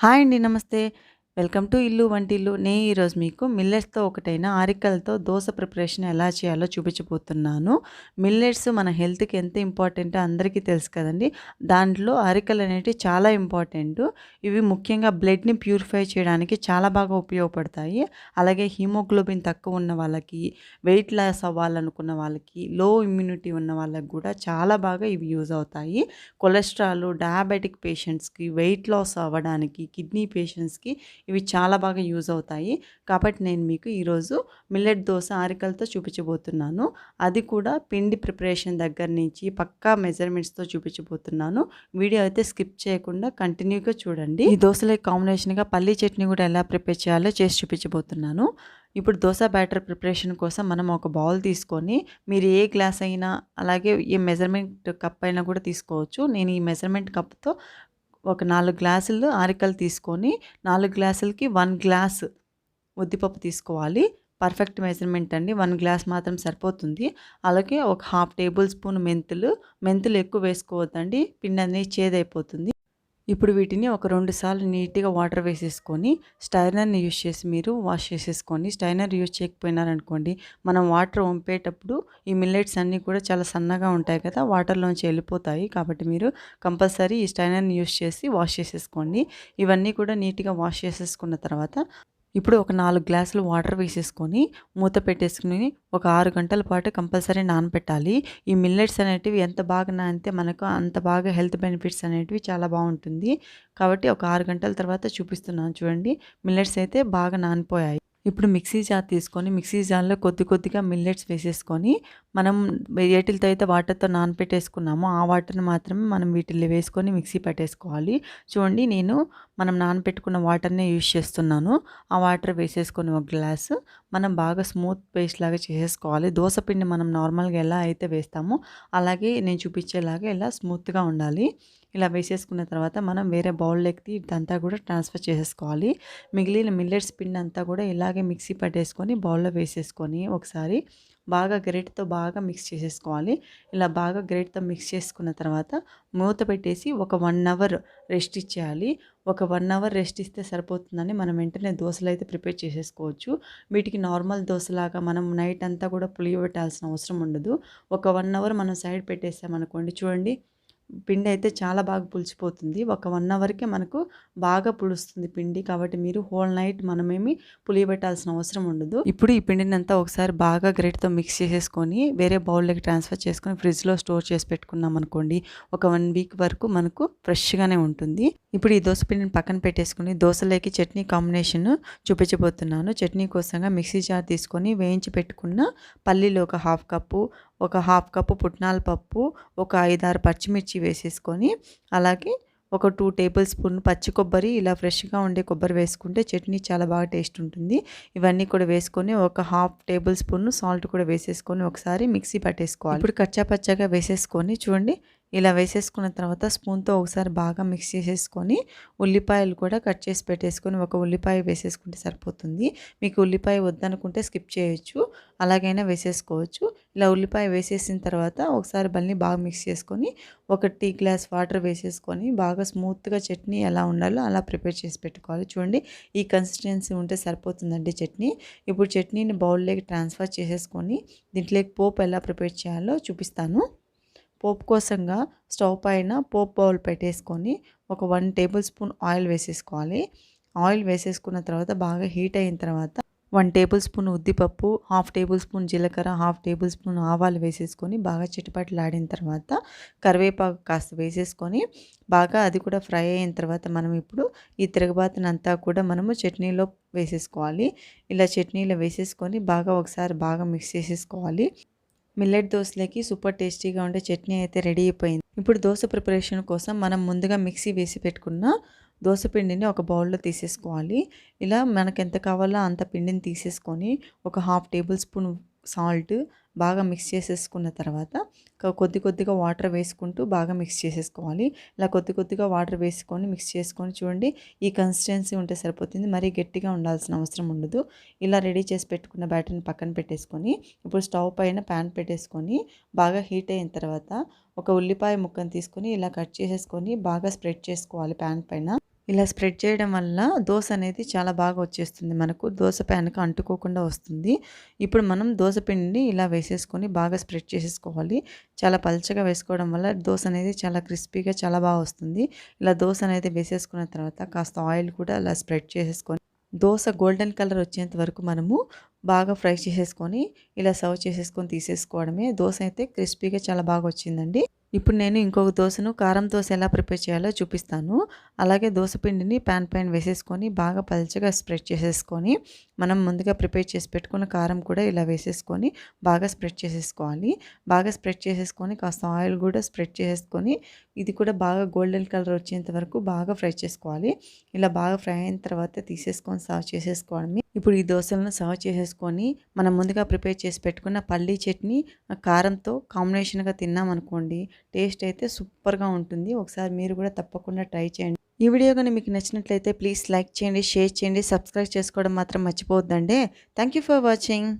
Hi అండి నమస్తే. Welcome to ఇల్లు వంటిల్లు. నే ఈరోజు మీకు మిల్లెట్స్తో ఒకటైన ఆరికలతో దోశ ప్రిపరేషన్ ఎలా చేయాలో చూపించబోతున్నాను. మిల్లెట్స్ మన హెల్త్కి ఎంత ఇంపార్టెంటో అందరికీ తెలుసు కదండి. దాంట్లో ఆరికలు అనేవి చాలా ఇంపార్టెంట్. ఇవి ముఖ్యంగా బ్లడ్ని ప్యూరిఫై చేయడానికి చాలా బాగా ఉపయోగపడతాయి. అలాగే హీమోగ్లోబిన్ తక్కువ ఉన్న వాళ్ళకి వెయిట్ లాస్ అవ్వాలనుకున్న వాళ్ళకి లో ఇమ్యూనిటీ ఉన్న వాళ్ళకి కూడా చాలా బాగా ఇవి యూజ్ అవుతాయి. కొలెస్ట్రాల్ డయాబెటిక్ పేషెంట్స్కి వెయిట్ లాస్ అవ్వడానికి కిడ్నీ పేషెంట్స్కి ఇవి చాలా బాగా యూజ్ అవుతాయి. కాబట్టి నేను మీకు ఈరోజు మిల్లెట్ దోశ ఆరికలతో చూపించబోతున్నాను. అది కూడా పిండి ప్రిపరేషన్ దగ్గర నుంచి పక్కా మెజర్మెంట్స్తో చూపించబోతున్నాను. వీడియో అయితే స్కిప్ చేయకుండా కంటిన్యూగా చూడండి. ఈ దోశల కాంబినేషన్గా పల్లీ చట్నీ కూడా ఎలా ప్రిపేర్ చేయాలో చేసి చూపించబోతున్నాను. ఇప్పుడు దోశ బ్యాటర్ ప్రిపరేషన్ కోసం మనం ఒక బౌల్ తీసుకొని మీరు ఏ గ్లాస్ అయినా అలాగే ఏ మెజర్మెంట్ కప్ అయినా కూడా తీసుకోవచ్చు. నేను ఈ మెజర్మెంట్ కప్తో ఒక నాలుగు గ్లాసులు ఆరికలు తీసుకొని నాలుగు గ్లాసులకి వన్ గ్లాస్ ఉద్దిపప్పు తీసుకోవాలి. పర్ఫెక్ట్ మెజర్మెంట్ అండి. వన్ గ్లాస్ మాత్రం సరిపోతుంది. అలాగే ఒక హాఫ్ టేబుల్ స్పూన్ మెంతులు. మెంతులు ఎక్కువ వేసుకోవద్దండి. పిండి అనేది చేదైపోతుంది. ఇప్పుడు వీటిని ఒక రెండు సార్లు నీట్గా వాటర్ వేసేసుకొని స్టైనర్ని యూజ్ చేసి మీరు వాష్ చేసేసుకోండి. స్టైనర్ యూజ్ చేయకపోయినారనుకోండి మనం వాటర్ వంపేటప్పుడు ఈ మిల్లెట్స్ అన్నీ కూడా చాలా సన్నగా ఉంటాయి కదా వాటర్లోంచి వెళ్ళిపోతాయి. కాబట్టి మీరు కంపల్సరీ ఈ స్టైనర్ని యూజ్ చేసి వాష్ చేసేసుకోండి. ఇవన్నీ కూడా నీట్గా వాష్ చేసేసుకున్న తర్వాత ఇప్పుడు ఒక నాలుగు గ్లాసులు వాటర్ వేసేసుకొని మూత పెట్టేసుకుని ఒక ఆరు గంటల పాటు కంపల్సరీ నానబెట్టాలి ఈ మిల్లెట్స్ అనేటివి ఎంత బాగా నానితే మనకు అంత బాగా హెల్త్ బెనిఫిట్స్ అనేటివి చాలా బాగుంటుంది. కాబట్టి ఒక ఆరు గంటల తర్వాత చూపిస్తున్నాను చూడండి. మిల్లెట్స్ అయితే బాగా నానిపోయాయి. ఇప్పుడు మిక్సీ జార్ తీసుకొని మిక్సీ జార్లో కొద్ది కొద్దిగా మిల్లెట్స్ వేసేసుకొని మనం వేటిలతో అయితే వాటర్తో నానపెట్టేసుకున్నామో ఆ వాటర్ని మాత్రమే మనం వీటిల్లో వేసుకొని మిక్సీ పెట్టేసుకోవాలి. చూడండి నేను మనం నానపెట్టుకున్న వాటర్నే యూజ్ చేస్తున్నాను. ఆ వాటర్ వేసేసుకొని ఒక గ్లాసు. మనం బాగా స్మూత్ పేస్ట్ లాగా చేసేసుకోవాలి. దోశపిండి మనం నార్మల్గా ఎలా అయితే వేస్తామో అలాగే నేను చూపించేలాగా ఇలా స్మూత్గా ఉండాలి. ఇలా వేసేసుకున్న తర్వాత మనం వేరే బౌల్లోకి ఇదంతా కూడా ట్రాన్స్ఫర్ చేసేసుకోవాలి. మిగిలిన మిల్లెట్స్ పిండి అంతా కూడా ఇలాగే మిక్సీ పట్టేసుకొని బౌల్లో వేసేసుకొని ఒకసారి బాగా గ్రేట్తో బాగా మిక్స్ చేసేసుకోవాలి. ఇలా బాగా గ్రేట్తో మిక్స్ చేసుకున్న తర్వాత మూత పెట్టేసి ఒక వన్ అవర్ రెస్ట్ ఇచ్చేయాలి. ఒక వన్ అవర్ రెస్ట్ ఇస్తే సరిపోతుందని మనం వెంటనే దోశలు అయితే ప్రిపేర్ చేసేసుకోవచ్చు. వీటికి నార్మల్ దోశలాగా మనం నైట్ అంతా కూడా పులియబెట్టాల్సిన అవసరం ఉండదు. ఒక వన్ అవర్ మనం సైడ్ పెట్టేసామనుకోండి చూడండి పిండి అయితే చాలా బాగా పులిచిపోతుంది ఒక వన్ అవర్కే మనకు బాగా పులుస్తుంది పిండి. కాబట్టి మీరు హోల్ నైట్ మనమేమి పులియబెట్టాల్సిన అవసరం ఉండదు. ఇప్పుడు ఈ పిండిని అంతా ఒకసారి బాగా గ్రేట్తో మిక్స్ చేసేసుకొని వేరే బౌల్లోకి ట్రాన్స్ఫర్ చేసుకొని ఫ్రిడ్జ్లో స్టోర్ చేసి పెట్టుకున్నాం అనుకోండి ఒక వన్ వీక్ వరకు మనకు ఫ్రెష్గానే ఉంటుంది. ఇప్పుడు ఈ దోశ పిండిని పక్కన పెట్టేసుకుని దోశలోకి చట్నీ కాంబినేషన్ చూపించబోతున్నాను. చట్నీ కోసంగా మిక్సీ జార్ తీసుకొని వేయించి పెట్టుకున్న పల్లీలు ఒక హాఫ్ కప్పు ఒక హాఫ్ కప్పు పుట్నాల పప్పు ఒక ఐదారు పచ్చిమిర్చి వేసేసుకొని అలాగే ఒక టూ టేబుల్ స్పూన్ పచ్చి కొబ్బరి ఇలా ఫ్రెష్గా ఉండే కొబ్బరి వేసుకుంటే చట్నీ చాలా బాగా టేస్ట్ ఉంటుంది. ఇవన్నీ కూడా వేసుకొని ఒక హాఫ్ టేబుల్ స్పూన్ సాల్ట్ కూడా వేసేసుకొని ఒకసారి మిక్సీ పట్టేసుకోవాలి. ఇప్పుడు కచ్చాపచ్చాగా వేసేసుకొని చూడండి ఇలా వేసేసుకున్న తర్వాత స్పూన్తో ఒకసారి బాగా మిక్స్ చేసేసుకొని ఉల్లిపాయలు కూడా కట్ చేసి పెట్టేసుకొని ఒక ఉల్లిపాయ వేసేసుకుంటే సరిపోతుంది. మీకు ఉల్లిపాయ వద్దనుకుంటే స్కిప్ చేయొచ్చు అలాగైనా వేసేసుకోవచ్చు. ఇలా ఉల్లిపాయ వేసేసిన తర్వాత ఒకసారి బల్ని బాగా మిక్స్ చేసుకొని ఒక టీ గ్లాస్ వాటర్ వేసేసుకొని బాగా స్మూత్గా చట్నీ ఎలా ఉండాలో అలా ప్రిపేర్ చేసి పెట్టుకోవాలి. చూడండి ఈ కన్సిస్టెన్సీ ఉంటే సరిపోతుందండి చట్నీ. ఇప్పుడు చట్నీని బౌల్లోకి ట్రాన్స్ఫర్ చేసేసుకొని దీంట్లోకి పోపు ఎలా ప్రిపేర్ చేయాలో చూపిస్తాను. పోపు కోసంగా స్టవ్ పైన పోపు బౌల్ పెట్టేసుకొని ఒక వన్ టేబుల్ స్పూన్ ఆయిల్ వేసేసుకోవాలి. ఆయిల్ వేసేసుకున్న తర్వాత బాగా హీట్ అయిన తర్వాత వన్ టేబుల్ స్పూన్ ఉద్దిపప్పు హాఫ్ టేబుల్ స్పూన్ జీలకర్ర హాఫ్ టేబుల్ స్పూన్ ఆవాలు వేసేసుకొని బాగా చిటపట్లాడిన తర్వాత కరివేపాకు కాస్త వేసేసుకొని బాగా అది కూడా ఫ్రై అయిన తర్వాత మనం ఇప్పుడు ఈ తిరగబాతనంతా కూడా మనము చట్నీలో వేసేసుకోవాలి. ఇలా చట్నీలో వేసేసుకొని బాగా ఒకసారి బాగా మిక్స్ చేసేసుకోవాలి. మిల్లెట్ దోశలకి సూపర్ టేస్టీగా ఉండే చట్నీ అయితే రెడీ అయిపోయింది. ఇప్పుడు దోశ ప్రిపరేషన్ కోసం మనం ముందుగా మిక్సీ వేసి పెట్టుకున్న దోశపిండిని ఒక బౌల్లో తీసేసుకోవాలి. ఇలా మనకు ఎంత కావాలో అంత పిండిని తీసేసుకొని ఒక హాఫ్ టేబుల్ స్పూన్ సాల్ట్ బాగా మిక్స్ చేసేసుకున్న తర్వాత కొద్ది కొద్దిగా వాటర్ వేసుకుంటూ బాగా మిక్స్ చేసేసుకోవాలి. ఇలా కొద్ది కొద్దిగా వాటర్ వేసుకొని మిక్స్ చేసుకొని చూడండి ఈ కన్సిస్టెన్సీ ఉంటే సరిపోతుంది. మరీ గట్టిగా ఉండాల్సిన అవసరం ఉండదు. ఇలా రెడీ చేసి పెట్టుకున్న బ్యాటర్ని పక్కన పెట్టేసుకొని ఇప్పుడు స్టవ్ పైన ప్యాన్ పెట్టేసుకొని బాగా హీట్ అయిన తర్వాత ఒక ఉల్లిపాయ ముక్కను తీసుకొని ఇలా కట్ చేసేసుకొని బాగా స్ప్రెడ్ చేసుకోవాలి ప్యాన్ పైన. ఇలా స్ప్రెడ్ చేయడం వల్ల దోశ అనేది చాలా బాగా వచ్చేస్తుంది మనకు. దోశ ప్యాన్కి అంటుకోకుండా వస్తుంది. ఇప్పుడు మనం దోస పిండిని ఇలా వేసేసుకొని బాగా స్ప్రెడ్ చేసేసుకోవాలి. చాలా పల్చగా వేసుకోవడం వల్ల దోశ అనేది చాలా క్రిస్పీగా చాలా బాగా వస్తుంది. ఇలా దోశ అనేది వేసేసుకున్న తర్వాత కాస్త ఆయిల్ కూడా అలా స్ప్రెడ్ చేసేసుకొని దోశ గోల్డెన్ కలర్ వచ్చేంత వరకు మనము బాగా ఫ్రై చేసేసుకొని ఇలా సర్వ్ చేసేసుకొని తీసేసుకోవడమే. దోశ అయితే క్రిస్పీగా చాలా బాగా వచ్చిందండి. ఇప్పుడు నేను ఇంకొక దోశను కారం దోశ ఎలా ప్రిపేర్ చేయాలో చూపిస్తాను. అలాగే దోశ పిండిని ప్యాన్ పైన వేసేసుకొని బాగా పల్చగా స్ప్రెడ్ చేసేసుకొని మనం ముందుగా ప్రిపేర్ చేసి పెట్టుకున్న కారం కూడా ఇలా వేసేసుకొని బాగా స్ప్రెడ్ చేసేసుకోవాలి. బాగా స్ప్రెడ్ చేసేసుకొని కాస్త ఆయిల్ కూడా స్ప్రెడ్ చేసేసుకొని ఇది కూడా బాగా గోల్డెన్ కలర్ వచ్చేంత వరకు బాగా ఫ్రై చేసుకోవాలి. ఇలా బాగా ఫ్రై అయిన తర్వాత తీసేసుకొని సర్వ్ చేసేసుకోవడమే ఇప్పుడు ఈ దోశలను సర్వ్ చేసేసుకొని మనం ముందుగా ప్రిపేర్ చేసి పెట్టుకున్న పల్లీ చట్నీ కారంతో కాంబినేషన్గా తిన్నామనుకోండి టేస్ట్ అయితే సూపర్గా ఉంటుంది. ఒకసారి మీరు కూడా తప్పకుండా ట్రై చేయండి. ఈ వీడియో కానీ మీకు నచ్చినట్లయితే ప్లీజ్ లైక్ చేయండి షేర్ చేయండి సబ్స్క్రైబ్ చేసుకోవడం మాత్రం మర్చిపోవద్దండి. Thank you for watching.